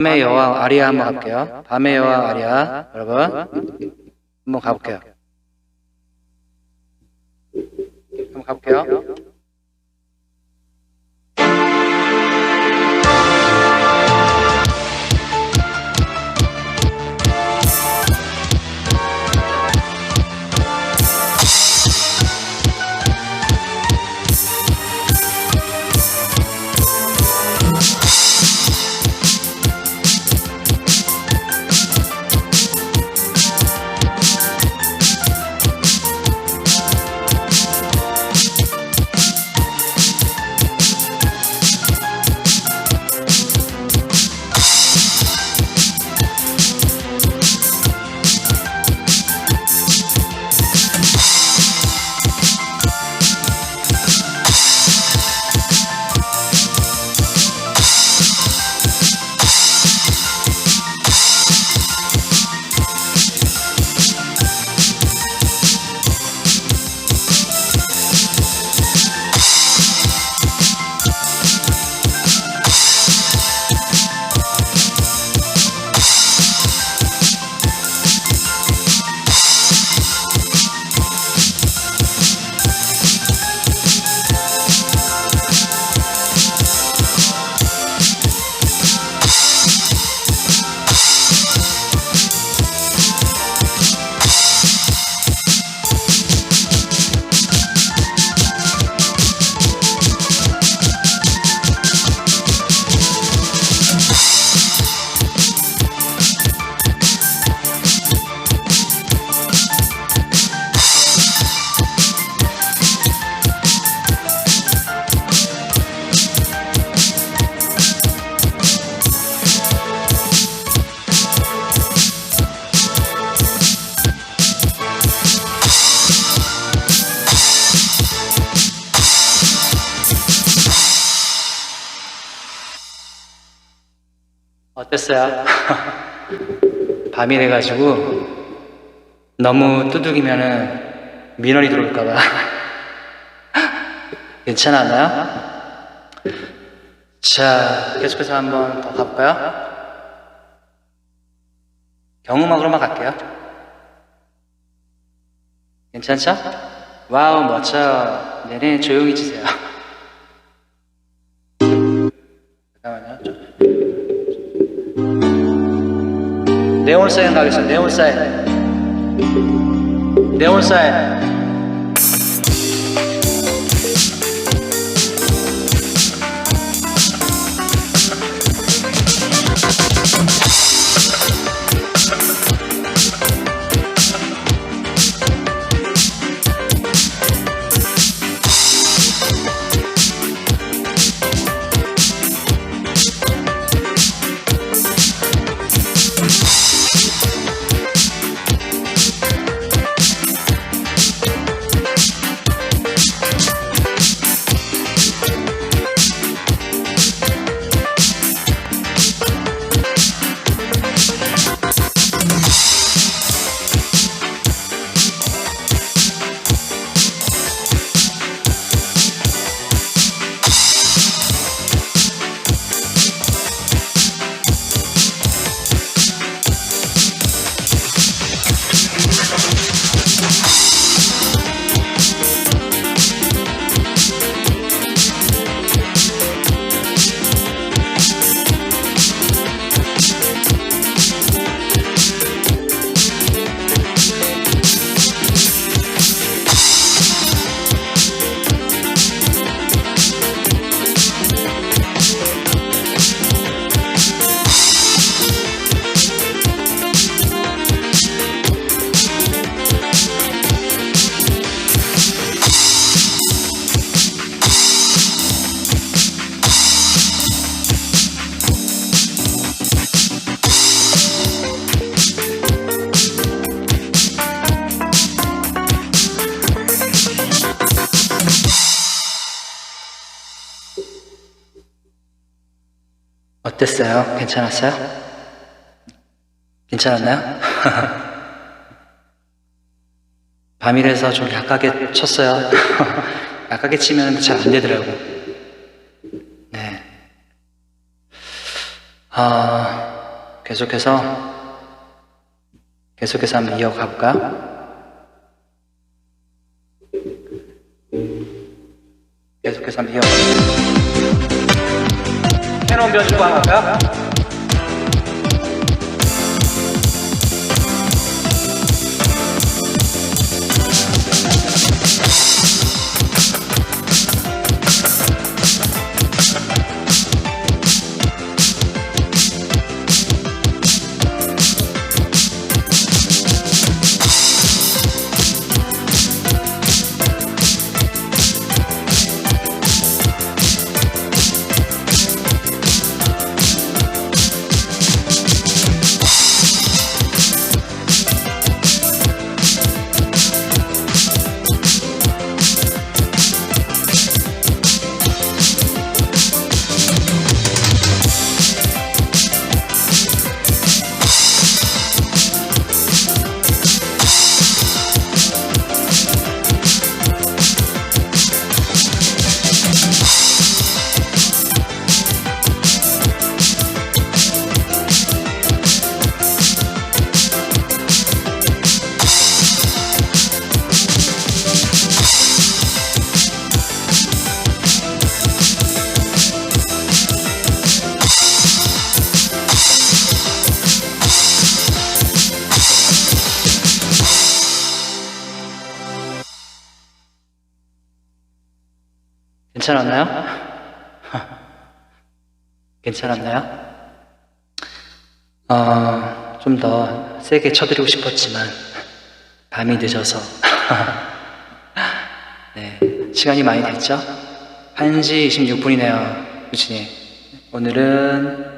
밤의 여왕 아리아 한번 가볼게요. 밤의 여왕 아리아 여러분 한번 가볼게요. 한번 가볼게요. 어땠어요? 밤이 돼가지고 너무 두둑이면은 민원이 들어올까봐 괜찮았나요? 자 계속해서 한번 더 가볼까요? 경음악으로만 갈게요. 괜찮죠? 와우 멋져. 네네 조용히 치세요. 네온 사인 가겠습 어땠어요? 괜찮았어요? 괜찮았나요? 밤이라서 좀 약하게 쳤어요. 약하게 치면 잘 안 되더라고. 네. 아, 계속해서 계속해서 한번 이어가 볼까요? 계속해서 한번 이어가 볼까 요? 캐논 변주과 할까요? 괜찮았나요? 괜찮았나요? 어, 좀 더 세게 쳐드리고 싶었지만 밤이 늦어서 네, 시간이 많이 됐죠? 1시 26분이네요, 유진이. 오늘은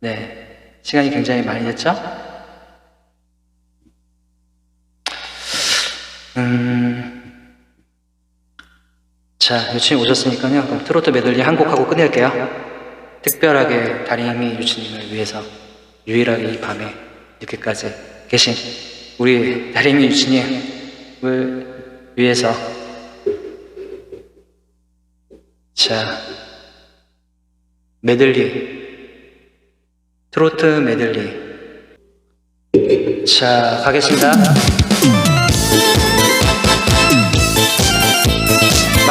네, 시간이 굉장히 많이 됐죠? 음, 자, 유치님 오셨으니까요. 그럼 트로트 메들리 한 곡 하고 끝낼게요. 특별하게 다리미 유치님을 위해서 유일하게 이 밤에 이렇게까지 계신 우리 다리미 유치님을 위해서 자, 메들리 트로트 메들리 자, 가겠습니다.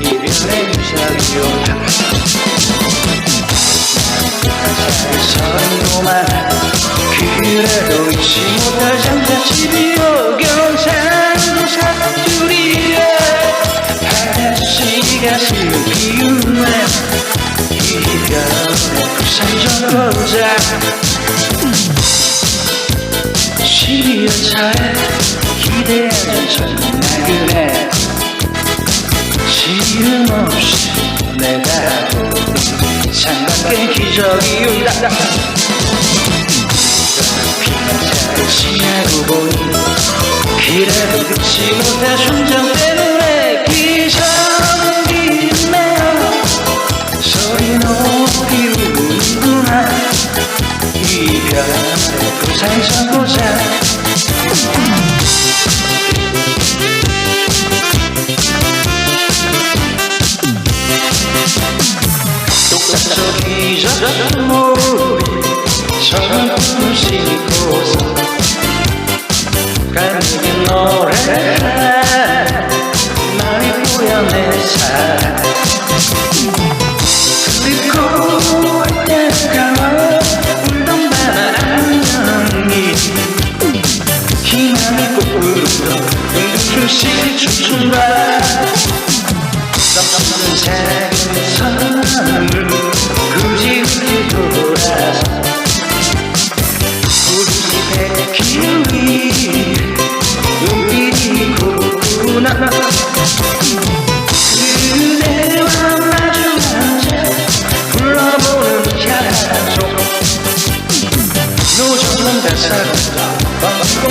이별의 유사리요 선도만 그래도 잊지 못할 장자집이요 경상도 사투리에 아저씨가 슬피운 날 이별의 부산 적어자 12월 차에 기대하는 첫날 그래 지름 없이 내가 창밖에 기적이 온다. 피가 지나고 보니 그래도 그치 못해 순정 때문에 기적이 내어 소리 높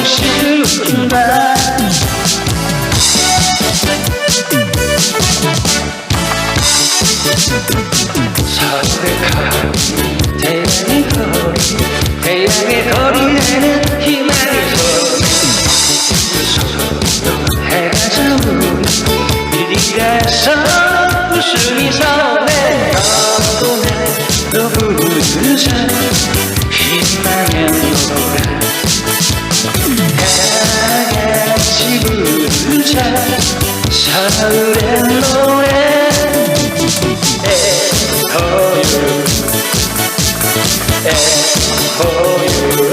씌운다 서울의 거리 태양의 거리 태양의 거리에는 희망의 소리 해가 져오는 이리가 서 웃음이 서네 너도 나도 부르자 희망의 노래 서울의 노래. for you,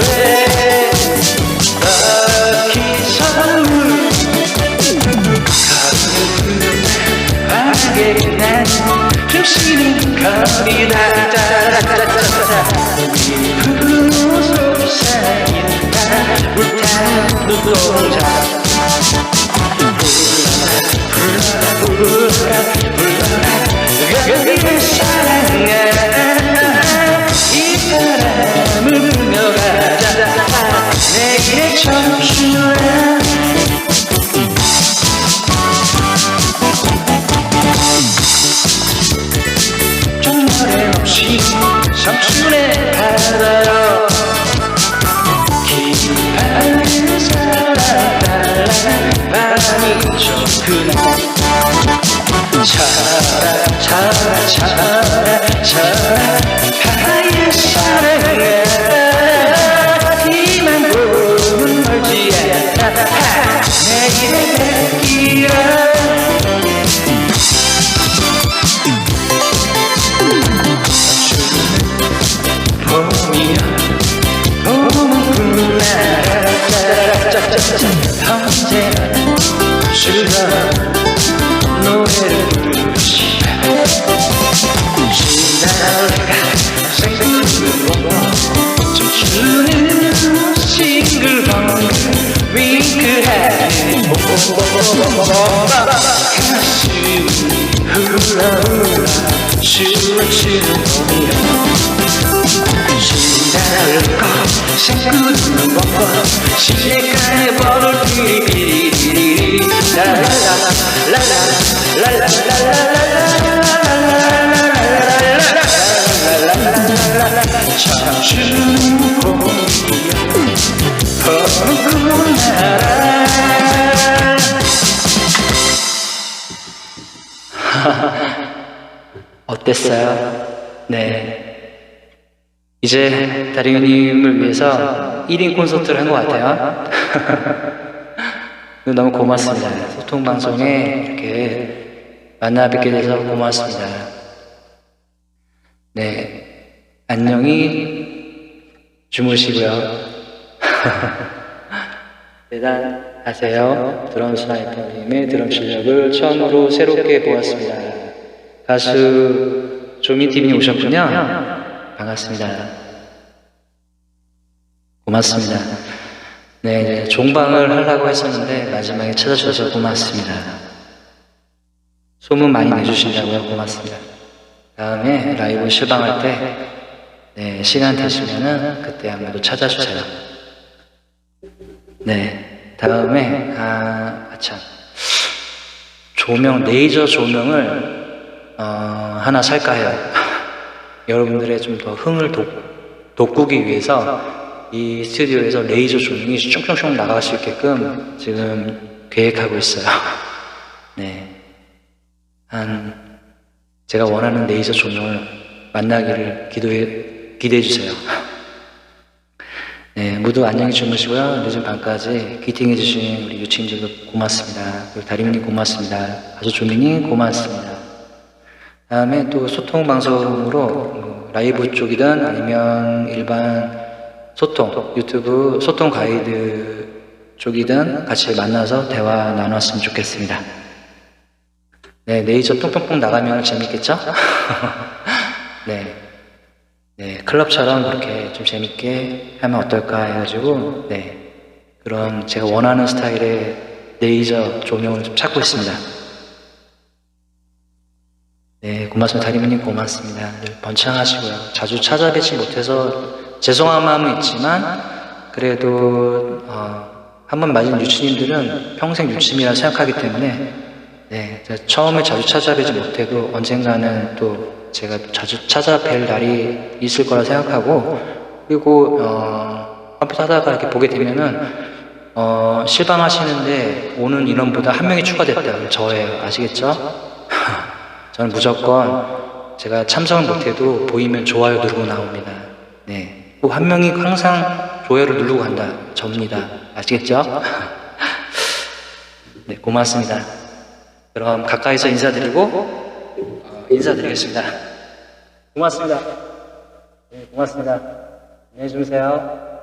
lucky 서울 가을에 난 펼치는 거리다 차라 차라 차 추는 봄이야 신나고 생각으로 벙벙 시내가에 버를 띠리리리리 청춘 어땠어요? 네. 이제 다리님을 위해서 1인 콘서트를 한 것 같아요. 너무 고맙습니다. 소통방송에 이렇게 만나 뵙게 돼서 고맙습니다. 네. 안녕히 주무시고요. 대단하세요. 드럼 스나이퍼님의 드럼 실력을 처음으로 새롭게 보았습니다. 가수 조민TV님 오셨군요. 반갑습니다. 고맙습니다. 네, 종방을 하려고 했었는데 마지막에 찾아주셔서 고맙습니다. 소문 많이 내주신다고요? 고맙습니다. 다음에 라이브 실방할 때 네, 시간 되시면은 그때 또 찾아주세요. 네, 다음에 아, 아참 조명 레이저 조명을 어, 하나 살까 해요. 여러분들의 좀 더 흥을 돋, 돋구기 위해서 이 스튜디오에서 레이저 조명이 슝슝슝 나갈 수 있게끔 지금 계획하고 있어요. 네. 한, 제가 원하는 레이저 조명을 만나기를 기도해, 기대해 주세요. 네, 모두 안녕히 주무시고요. 늦은 밤까지 기팅해 주신 우리 유치인들도 고맙습니다. 그리고 다리민님 고맙습니다. 가수 조민님 고맙습니다. 다음에 또 소통 방송으로 뭐 라이브 쪽이든 아니면 일반 소통 유튜브 소통 가이드 쪽이든 같이 만나서 대화 나눴으면 좋겠습니다. 네, 레이저 뿅뿅뿅 나가면 재밌겠죠? 네. 네, 클럽처럼 그렇게 좀 재밌게 하면 어떨까 해가지고, 네. 그런 제가 원하는 스타일의 레이저 조명을 좀 찾고 있습니다. 네, 고맙습니다. 다리미님 고맙습니다. 늘 번창하시고요. 자주 찾아뵙지 못해서 죄송한 마음은 있지만, 그래도 어, 한번 맞은 유치님들은 평생 유치님이라 생각하기 때문에 네, 처음에 자주 찾아뵈지 못해도 언젠가는 또 제가 자주 찾아뵐 날이 있을 거라 생각하고 그리고 어, 컴퓨터 하다가 이렇게 보게 되면은 어, 실망하시는데 오는 인원보다 한 명이 추가됐다. 저예요. 아시겠죠? 저는 무조건 제가 참석을 못해도 보이면 좋아요 누르고 나옵니다. 네. 꼭 한 명이 항상 좋아요를 누르고 간다. 접니다. 아시겠죠? 네, 고맙습니다. 그럼 가까이서 인사드리고 어, 인사드리겠습니다. 고맙습니다. 네, 고맙습니다. 안녕히 주무세요.